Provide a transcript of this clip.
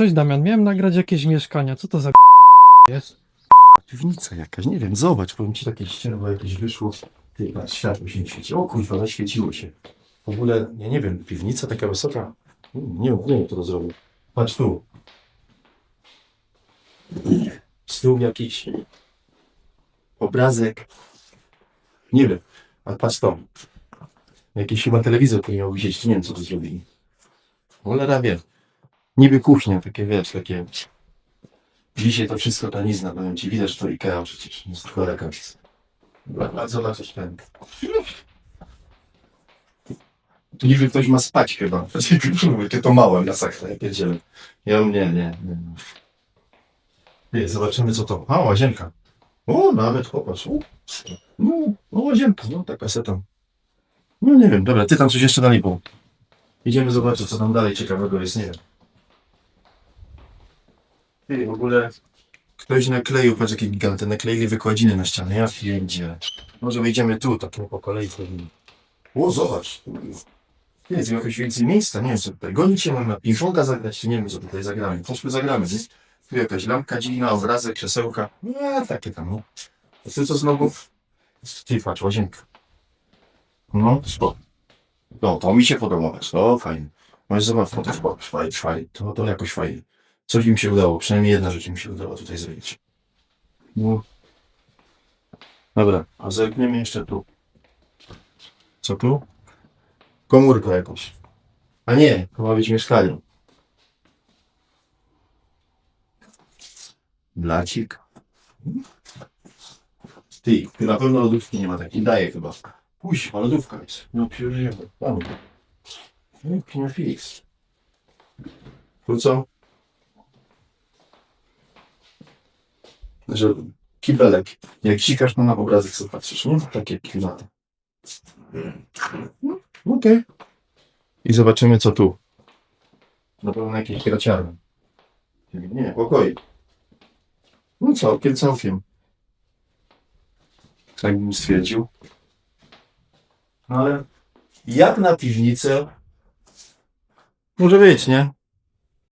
Cześć Damian, miałem nagrać jakieś mieszkania. Co to za jest? Piwnica jakaś, nie wiem, zobacz, powiem ci takie ścierwo jakieś wyszło. Ty, patrz, światło się nie świeci. O kurwa, zaświeciło się. W ogóle, ja nie wiem, piwnica taka wysoka. Nie wiem, nie wiem, kto to zrobił. Patrz tu. Stół jakiś. Obrazek. Nie wiem, ale patrz to. Jakiś chyba telewizor powinien wisieć, nie wiem, co to zrobili. Cholera wie. Niby kuchnia, takie wiesz, takie Dzisiaj to wszystko tanizna, powiem ci, widać, że to Ikea przecież, jest tylko lekarz. A zobaczysz ten. Tu niby ktoś ma spać chyba. Ty to małe na sakra, ja pierdzielę. Ja nie, nie, nie. Nie, zobaczymy co to. A, łazienka. O, nawet popatrz. No, no łazienka, no taka se tam. No nie wiem, dobra, ty tam coś jeszcze dalej było. Idziemy zobaczyć, co tam dalej ciekawego jest, nie wiem. Ty, w ogóle ktoś nakleił, patrz jakie giganty, nakleili wykładziny na ścianę, ja pierdzie. Może wyjdziemy tu, tak po kolei pewnie. O, zobacz. Nie, jest jakoś więcej miejsca, nie wiem co tutaj. Gonić się mam na zagrać, nie wiem co tutaj zagramy. Chodźmy zagramy, nie? Tu jakaś lampka dziwna, obrazek, krzesełka. Nie, takie tam, no. A ty co znowu? Ty, patrz, łazienka. No, spoko. No, to mi się podoba, to fajnie. Możesz zobaczyć, to też fajnie, fajnie, to, to jakoś fajnie. Coś im się udało, przynajmniej jedna rzecz im się udało tutaj zrobić. No. Dobra, a zerkniemy jeszcze tu. Co tu? Komórka jakoś. A nie, to ma być mieszkanie. Blacik. Ty, na pewno lodówki nie ma takiej. Daję chyba. Pójdź, ma lodówka jest. No przyjeżdżamy. Tam. No, Felix. Tu co? Że kibelek. Jak sikasz, to na obrazek sobie patrzysz, nie? Takie klimaty. No, Okej. I zobaczymy, co tu. Na pewno jakieś graciarne. Nie, pokoi. No całkiem, całkiem. Tak bym stwierdził. No ale jak na piwnicę może być, nie?